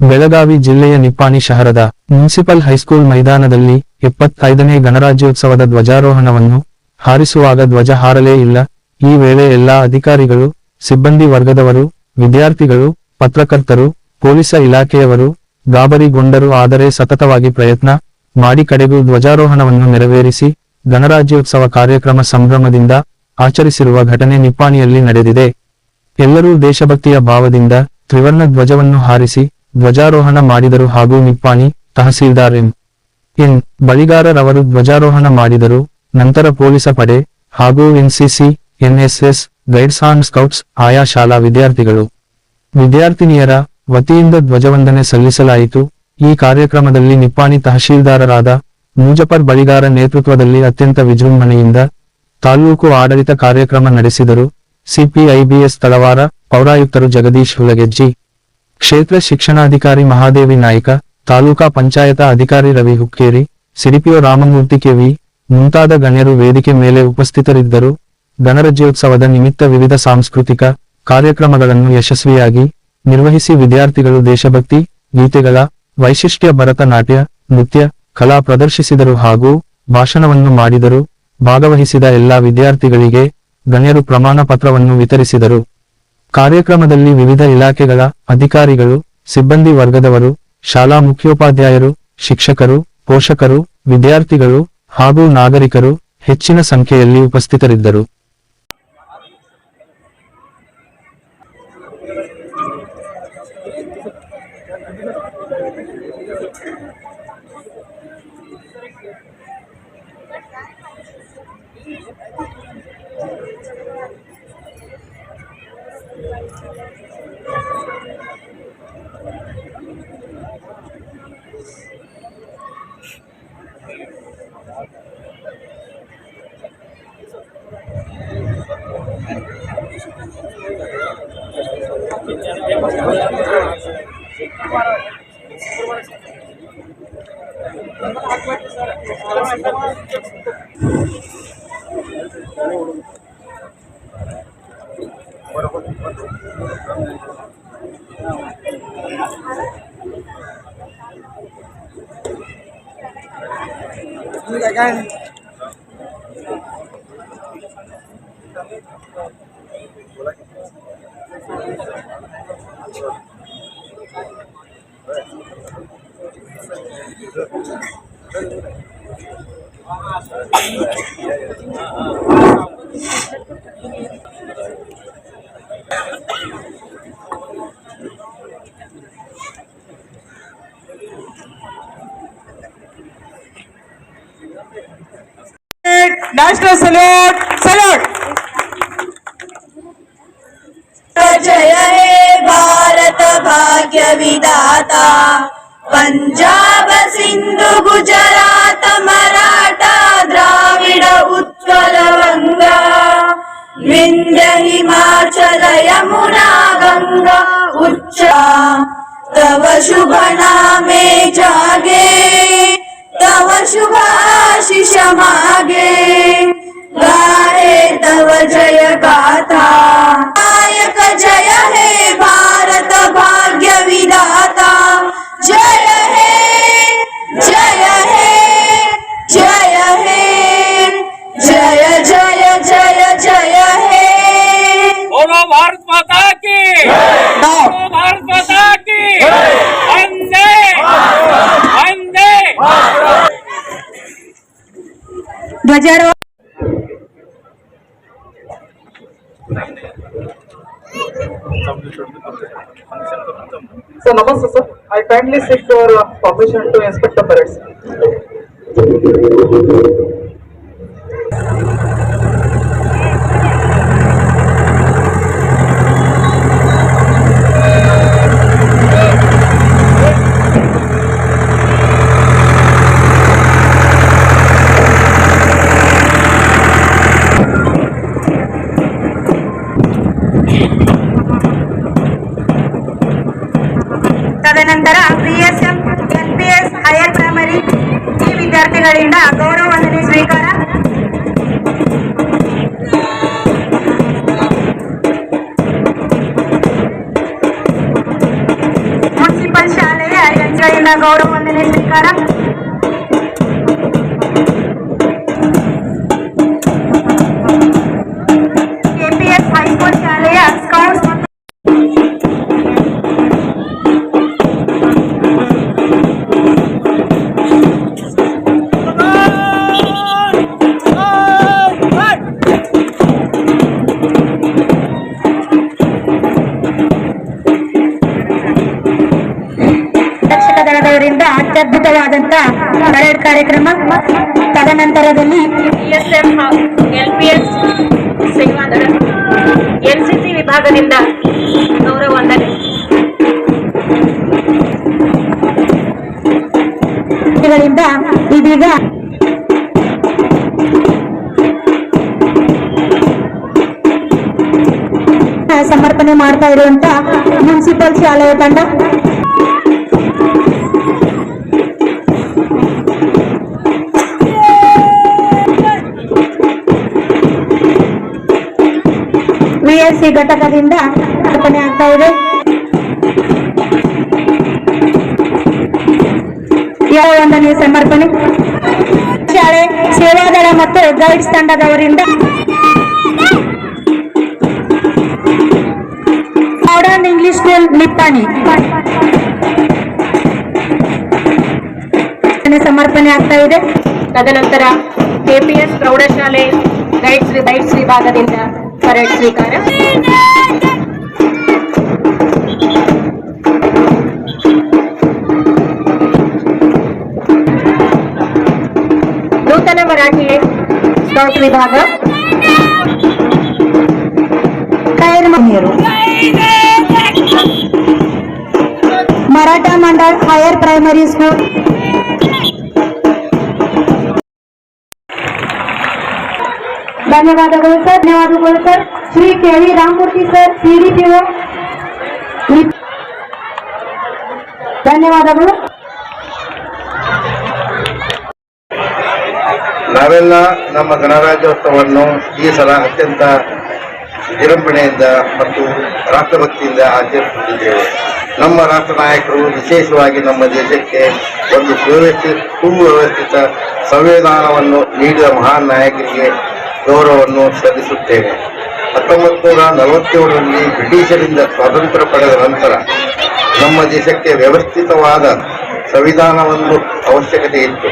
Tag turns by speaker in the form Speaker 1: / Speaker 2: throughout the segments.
Speaker 1: ಬೆಳಗಾವಿ ಜಿಲ್ಲೆಯ Nippani ಶಹರದ municipal high school ಮೈದಾನದಲ್ಲಿ ಎಪ್ಪತ್ತೈದನೇ ಗಣರಾಜ್ಯೋತ್ಸವದ ಧ್ವಜಾರೋಹಣವನ್ನು ಹಾರಿಸುವಾಗ ಧ್ವಜ ಹಾರಲೇ ಇಲ್ಲ. ಈ ವೇಳೆ ಎಲ್ಲಾ ಅಧಿಕಾರಿಗಳು, ಸಿಬ್ಬಂದಿ ವರ್ಗದವರು, ವಿದ್ಯಾರ್ಥಿಗಳು, ಪತ್ರಕರ್ತರು, ಪೊಲೀಸ ಇಲಾಖೆಯವರು, ಗಾಬರಿಗೊಂಡರು ಆದರೆ ಸತತವಾಗಿ ಪ್ರಯತ್ನ ಮಾಡಿ ಕಡೆಗೂ ಧ್ವಜಾರೋಹಣವನ್ನು ನೆರವೇರಿಸಿ ಗಣರಾಜ್ಯೋತ್ಸವ ಕಾರ್ಯಕ್ರಮ ಸಂಭ್ರಮದಿಂದ ಆಚರಿಸಿರುವ ಘಟನೆ ನಿಪ್ಪಾಣಿಯಲ್ಲಿ ನಡೆದಿದೆ. ಎಲ್ಲರೂ ದೇಶಭಕ್ತಿಯ ಭಾವದಿಂದ ತ್ರಿವರ್ಣ ಧ್ವಜವನ್ನು ಹಾರಿಸಿ ಧ್ವಜಾರೋಹಣ ಮಾಡಿದರು ಹಾಗೂ ನಿಪ್ಪಾಣಿ ತಹಸೀಲ್ದಾರ್ ಎಂ. ಎನ್. ಬಳಿಗಾರರವರು ಧ್ವಜಾರೋಹಣ ಮಾಡಿದರು. ನಂತರ ಪೊಲೀಸ ಪಡೆ ಹಾಗೂ N C C N S S guides and scouts ಆಯಾ ಶಾಲಾ ವಿದ್ಯಾರ್ಥಿಗಳು. ವಿದ್ಯಾರ್ಥಿನಿಯರ ವತಿಯಿಂದ ಧ್ವಜವಂದನೆ ಸಲ್ಲಿಸಲಾಯಿತು. ಈ ಕಾರ್ಯಕ್ರಮದಲ್ಲಿ ನಿಪ್ಪಾಣಿ ತಹಶೀಲ್ದಾರರಾದ ಮೂಜಪರ್ ಬಳಿಗಾರ ನೇತೃತ್ವದಲ್ಲಿ ಅತ್ಯಂತ ವಿಜೃಂಭಣೆಯಿಂದ ತಾಲೂಕು ಆಡಳಿತ ಕಾರ್ಯಕ್ರಮ ನಡೆಸಿದರು. ಸಿಪಿಐಬಿಎಸ್ ತಳವಾರ ಪೌರಾಯುಕ್ತರು ಜಗದೀಶ್ ಹುಲಗೆಜ್ಜಿ ಕ್ಷೇತ್ರ ಶಿಕ್ಷಣಾಧಿಕಾರಿ ಮಹಾದೇವಿ ನಾಯ್ಕ, ತಾಲೂಕಾ ಪಂಚಾಯತ ಅಧಿಕಾರಿ Ravi Hukkeri C D P O Ramamurthy K V, ಮುಂತಾದ ಗಣ್ಯರು ವೇದಿಕೆ ಮೇಲೆ ಉಪಸ್ಥಿತರಿದ್ದರು. ಗಣರಾಜ್ಯೋತ್ಸವದ ನಿಮಿತ್ತ ವಿವಿಧ ಸಾಂಸ್ಕೃತಿಕ ಕಾರ್ಯಕ್ರಮಗಳನ್ನು ಯಶಸ್ವಿಯಾಗಿ ನಿರ್ವಹಿಸಿ ವಿದ್ಯಾರ್ಥಿಗಳು ದೇಶಭಕ್ತಿ, ಗೀತೆಗಳ, ವೈಶಿಷ್ಟ್ಯ ಭರತನಾಟ್ಯ ನೃತ್ಯ, ಕಲಾ ಪ್ರದರ್ಶಿಸಿದರು ಹಾಗೂ ಭಾಷಣವನ್ನು ಮಾಡಿದರು. ಭಾಗವಹಿಸಿದ ಎಲ್ಲಾ ವಿದ್ಯಾರ್ಥಿಗಳಿಗೆ ಗಣ್ಯರು ಪ್ರಮಾಣ ಪತ್ರವನ್ನು ವಿತರಿಸಿದರು. ಕಾರ್ಯಕ್ರಮದಲ್ಲಿ ವಿವಿಧ ಇಲಾಖೆಗಳ ಅಧಿಕಾರಿಗಳು, ಸಿಬ್ಬಂದಿ ವರ್ಗದವರು, ಶಾಲಾ ಮುಖ್ಯೋಪಾಧ್ಯಾಯರು, ಶಿಕ್ಷಕರು, ಪೋಷಕರು, ವಿದ್ಯಾರ್ಥಿಗಳು ಹಾಗೂ ನಾಗರಿಕರು ಹೆಚ್ಚಿನ ಸಂಖ್ಯೆಯಲ್ಲಿ ಉಪಸ್ಥಿತರಿದ್ದರು.
Speaker 2: Ini kan National salute, salute.
Speaker 3: जय हे भारत भाग्य विदाता पंजाब सिंधु गुजरात शुभ नामे जागे तव शुभ आशीष मागे। गाए तव जय गाथा नायक
Speaker 4: So Namaste sir, I kindly seek your permission to inspect the parades.
Speaker 3: ಈ ವಿದ್ಯಾರ್ಥಿಗಳಿಂದ ಗೌರವ ವಂದನೆ ಸ್ವೀಕಾರ ಮುನ್ಸಿಪಲ್ ಶಾಲಾ
Speaker 4: ವಿದ್ಯಾರ್ಥಿಗಳಿಂದ ಗೌರವ ವಂದನೆ ಸ್ವೀಕಾರ ಅತ್ಯದ್ಭುತವಾದಂತ ಪರೇಡ್ ಕಾರ್ಯಕ್ರಮ. ತದನಂತರದಲ್ಲಿ
Speaker 5: ಎಲ್ಪಿಎಸ್ ಎನ್ಸಿಸಿ ವಿಭಾಗದಿಂದ ಗೌರವ ವಂದನೆ
Speaker 4: ಇದರಿಂದ ಇದೀಗ ಸಮರ್ಪಣೆ ಮಾಡ್ತಾ ಇರುವಂತ ಮುನ್ಸಿಪಲ್ ಶಾಲೆಯ ತಂಡ. ವಿಎಸ್ಸಿ ಘಟಕದಿಂದ ಸ್ಥಾಪನೆ ಆಗ್ತಾ ಇದೆ. ಒಂದನೇ ಸಮರ್ಪಣೆ? ಶಾಲೆ, ಸೇವಾದಳ ಮತ್ತು ಗೈಡ್ಸ್ ತಂಡದವರಿಂದ ಮಾಡರ್ನ್ ಇಂಗ್ಲಿಷ್ ಸ್ಕೂಲ್ ನಿಪ್ಪಾಣಿ ಸಮರ್ಪಣೆ ಆಗ್ತಾ ಇದೆ.
Speaker 5: ತದನಂತರ ಕೆಪಿಎಸ್ ಪ್ರೌಢಶಾಲೆ ಗೈಡ್ಸ್ ಗೈಡ್ಸ್ ವಿಭಾಗದಿಂದ परत स्वीकारा. नूतन मराठी
Speaker 4: स्टॉक विभाग. मराठा मंडळ हायर प्रायमरी स्कूल ಧನ್ಯವಾದಗಳು ಸರ್ ಧನ್ಯವಾದಗಳು sir. Shri K V Ramamurthy sir CDPO ಧನ್ಯವಾದಗಳು.
Speaker 6: ನಾವೆಲ್ಲ ನಮ್ಮ ಗಣರಾಜ್ಯೋತ್ಸವವನ್ನು ಈ ಸಲ ಅತ್ಯಂತ ವಿಜೃಂಭಣೆಯಿಂದ ಮತ್ತು ರಾಷ್ಟ್ರಭಕ್ತಿಯಿಂದ ಆಚರಿಸುತ್ತಿದ್ದೇವೆ. ನಮ್ಮ ರಾಷ್ಟ್ರ ನಾಯಕರು ವಿಶೇಷವಾಗಿ ನಮ್ಮ ದೇಶಕ್ಕೆ ಒಂದು ಸುವ್ಯವಸ್ಥಿತ ಸುವ್ಯವಸ್ಥಿತ ಸಂವಿಧಾನವನ್ನು ನೀಡಿದ ಮಹಾನ್ ನಾಯಕರಿಗೆ ಗೌರವವನ್ನು ಸಲ್ಲಿಸುತ್ತೇನೆ ಹತ್ತೊಂಬತ್ತು ನೂರ ನಲವತ್ತೇಳರಲ್ಲಿ ಬ್ರಿಟಿಷರಿಂದ ಸ್ವಾತಂತ್ರ್ಯ ಪಡೆದ ನಂತರ ನಮ್ಮ ದೇಶಕ್ಕೆ ವ್ಯವಸ್ಥಿತವಾದ ಸಂವಿಧಾನವನ್ನು ಅವಶ್ಯಕತೆ ಇತ್ತು.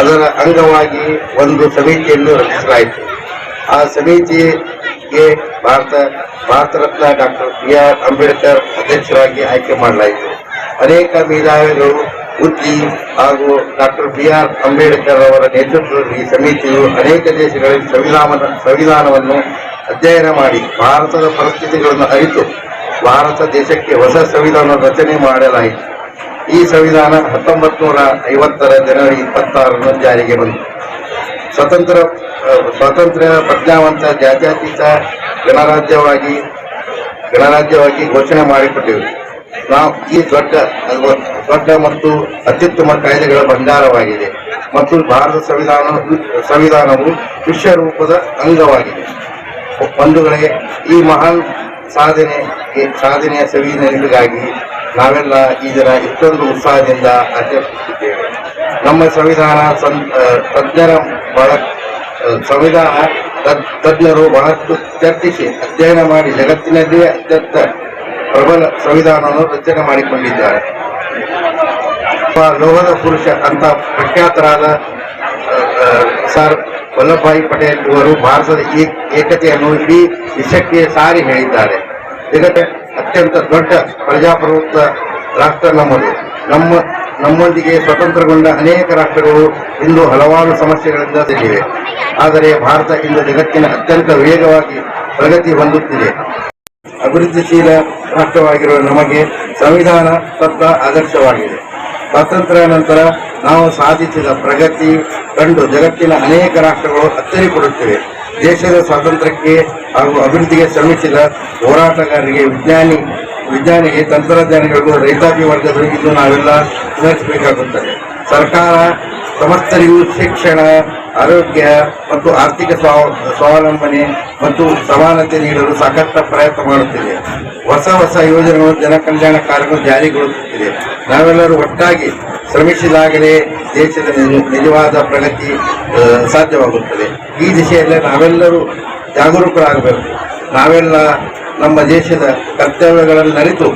Speaker 6: ಅದರ ಅಂಗವಾಗಿ ಒಂದು ಸಮಿತಿಯನ್ನು ರಚಿಸಲಾಯಿತು. ಆ ಸಮಿತಿಗೆ Bharat Bharat Ratna doctor B R Ambedkar ಅಧ್ಯಕ್ಷರಾಗಿ ಆಯ್ಕೆ ಮಾಡಲಾಯಿತು. ಅನೇಕ ಮೇಧಾವಿಗಳು ಬುದ್ಧಿ ಹಾಗೂ ಡಾಕ್ಟರ್ ಬಿ ಆರ್ ಅಂಬೇಡ್ಕರ್ ಅವರ ನೇತೃತ್ವದಲ್ಲಿ ಈ ಸಮಿತಿಯು ಅನೇಕ ದೇಶಗಳಲ್ಲಿ ಸಂವಿಧಾನ ಸಂವಿಧಾನವನ್ನು ಅಧ್ಯಯನ ಮಾಡಿ ಭಾರತದ ಪರಿಸ್ಥಿತಿಗಳನ್ನು ಅರಿತು ಭಾರತ ದೇಶಕ್ಕೆ ಹೊಸ ಸಂವಿಧಾನ ರಚನೆ ಮಾಡಲಾಯಿತು. ಈ ಸಂವಿಧಾನ ಹತ್ತೊಂಬತ್ತು ನೂರ ಐವತ್ತರ ಜನವರಿ ಇಪ್ಪತ್ತಾರನ್ನು ಜಾರಿಗೆ ಬಂತು. ಸ್ವತಂತ್ರ ಸ್ವಾತಂತ್ರ್ಯ ಪ್ರಜ್ಞಾವಂತ ಜಾತ್ಯತೀತ ಗಣರಾಜ್ಯವಾಗಿ ಗಣರಾಜ್ಯವಾಗಿ ಘೋಷಣೆ ಮಾಡಿಕೊಟ್ಟೆವು ನಾವು ಈ ದೊಡ್ಡ ದೊಡ್ಡ ಮತ್ತು ಅತ್ಯುತ್ತಮ ಕಾಯ್ದೆಗಳ ಭಂಡಾರವಾಗಿದೆ ಮತ್ತು ಭಾರತ ಸಂವಿಧಾನ, ಸಂವಿಧಾನವು ವಿಶ್ವರೂಪದ ಅಂಗವಾಗಿದೆ. ಬಂಧುಗಳಿಗೆ ಈ ಮಹಾನ್ ಸಾಧನೆ ಸಾಧನೆಯ ಸವಿ ನೆನಪಿಗಾಗಿ ನಾವೆಲ್ಲ ಇದರ ಇಷ್ಟೊಂದು ಉತ್ಸಾಹದಿಂದ ಆಚರಿಸುತ್ತಿದ್ದೇವೆ ನಮ್ಮ ಸಂವಿಧಾನ ತಜ್ಞರ ಬಹಳ ಸಂವಿಧಾನ ತಜ್ಞರು ಬಹಳಷ್ಟು ಚರ್ಚಿಸಿ ಅಧ್ಯಯನ ಮಾಡಿ ಜಗತ್ತಿನಲ್ಲಿಯೇ ಅತ್ಯಂತ ಪ್ರಬಲ ಸಂವಿಧಾನವನ್ನು ರಚನೆ ಮಾಡಿಕೊಂಡಿದ್ದಾರೆ. ಲೋಹದ ಪುರುಷ, ಅಂತ ಪ್ರಖ್ಯಾತರಾದ ಸರ್ ವಲ್ಲಭಾಯಿ ಪಟೇಲ್ ಅವರು ಭಾರತದ ಏಕ್- ಏಕತೆಯನ್ನು ಇಡೀ ವಿಶ್ವಕ್ಕೆ ಸಾರಿ ಹೇಳಿದ್ದಾರೆ. ಜಗತ್ತ ಅತ್ಯಂತ ದೊಡ್ಡ ಪ್ರಜಾಪ್ರಭುತ್ವ ರಾಷ್ಟ್ರ ನಮ್ಮದು. ನಮ್ಮ, ನಮ್ಮೊಂದಿಗೆ ಸ್ವತಂತ್ರಗೊಂಡ ಅನೇಕ ರಾಷ್ಟ್ರಗಳು ಇಂದು ಹಲವಾರು ಸಮಸ್ಯೆಗಳಿಂದ ಸಿಗಿವೆ ಆದರೆ ಭಾರತ ಇಂದು ಜಗತ್ತಿನ ಅತ್ಯಂತ ವೇಗವಾಗಿ ಪ್ರಗತಿ ಹೊಂದುತ್ತಿದೆ. ಅಭಿವೃದ್ಧಿಶೀಲ ರಾಷ್ಟ್ರವಾಗಿರುವ ನಮಗೆ ಸಂವಿಧಾನ ತತ್ವ ಆದರ್ಶವಾಗಿದೆ. ಸ್ವಾತಂತ್ರ್ಯ ನಂತರ ನಾವು ಸಾಧಿಸಿದ ಪ್ರಗತಿ ಕಂಡು ಜಗತ್ತಿನ ಅನೇಕ ರಾಷ್ಟ್ರಗಳು ಅಚ್ಚರಿ ಕೊಡುತ್ತಿವೆ ದೇಶದ ಸ್ವಾತಂತ್ರ್ಯಕ್ಕೆ ಹಾಗೂ ಅಭಿವೃದ್ಧಿಗೆ ಶ್ರಮಿಸಿದ ಹೋರಾಟಗಾರರಿಗೆ ವಿಜ್ಞಾನಿ, ವಿಜ್ಞಾನಿಗೆ ತಂತ್ರಜ್ಞಾನಿಗಳಿಗೂ ರೈತಾಪಿ ವರ್ಗದವರಿಗೂ ನಾವೆಲ್ಲ ಸ್ಮರಿಸಬೇಕಾಗುತ್ತದೆ. ಸರ್ಕಾರ ಸಮಸ್ತರಿಗೂ ಶಿಕ್ಷಣ, ಆರೋಗ್ಯ ಮತ್ತು ಆರ್ಥಿಕ ಸ್ವಾವ ಸ್ವಾವಲಂಬನೆ ಮತ್ತು ಸಮಾನತೆ ನೀಡಲು ಸಾಕಷ್ಟು ಪ್ರಯತ್ನ ಮಾಡುತ್ತಿದೆ. ಹೊಸ ಹೊಸ ಯೋಜನೆಗಳು ಜನಕಲ್ಯಾಣ ಕಾರ್ಯಗಳು ಜಾರಿಗೊಳಿಸುತ್ತಿದೆ. ನಾವೆಲ್ಲರೂ ಒಟ್ಟಾಗಿ ಶ್ರಮಿಸಿದಾಗಲೇ ದೇಶದ ನಿಜವಾದ ಪ್ರಗತಿ ಸಾಧ್ಯವಾಗುತ್ತದೆ. ಈ ದಿಶೆಯಲ್ಲಿ ನಾವೆಲ್ಲರೂ ಜಾಗರೂಕರಾಗಬೇಕು. ನಾವೆಲ್ಲ ನಮ್ಮ ದೇಶದ ಕರ್ತವ್ಯಗಳನ್ನು ಅರಿತು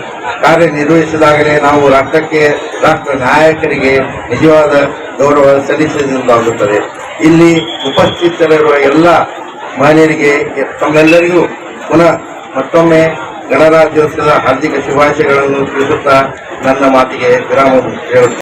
Speaker 6: ಕಾರ್ಯನಿರ್ವಹಿಸಿದಾಗಲೇ ನಾವು ರಾಷ್ಟ್ರಕ್ಕೆ, ರಾಷ್ಟ್ರ ನಾಯಕರಿಗೆ ನಿಜವಾದ ಗೌರವ ಸಲ್ಲಿಸಿದಂತಾಗುತ್ತದೆ. ಇಲ್ಲಿ ಉಪಸ್ಥಿತರಿರುವ ಎಲ್ಲ ಮಾನ್ಯರಿಗೆ, ತಮ್ಮೆಲ್ಲರಿಗೂ ಪುನಃ ಮತ್ತೊಮ್ಮೆ ಗಣರಾಜ್ಯೋತ್ಸವದ ಹಾರ್ದಿಕ ಶುಭಾಶಯಗಳನ್ನು ತಿಳಿಸುತ್ತಾ ನನ್ನ ಮಾತಿಗೆ ವಿರಾಮ ಹೇಳುತ್ತೇನೆ.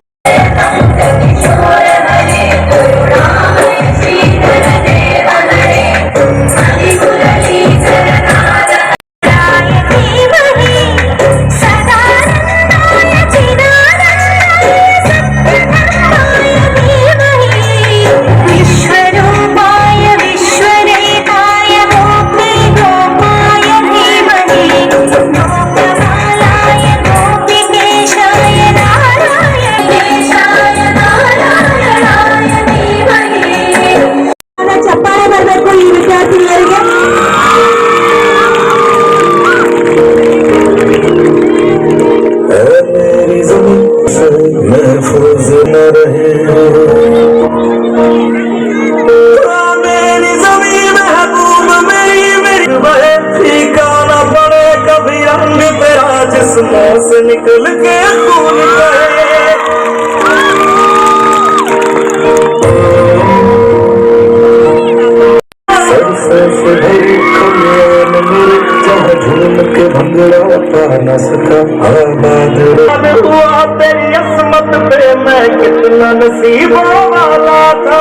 Speaker 7: आसमां से निकल के खून झूम के भंगड़ा पाना सका हुआ तेरी असमत पे मैं कितना नसीबों वाला था।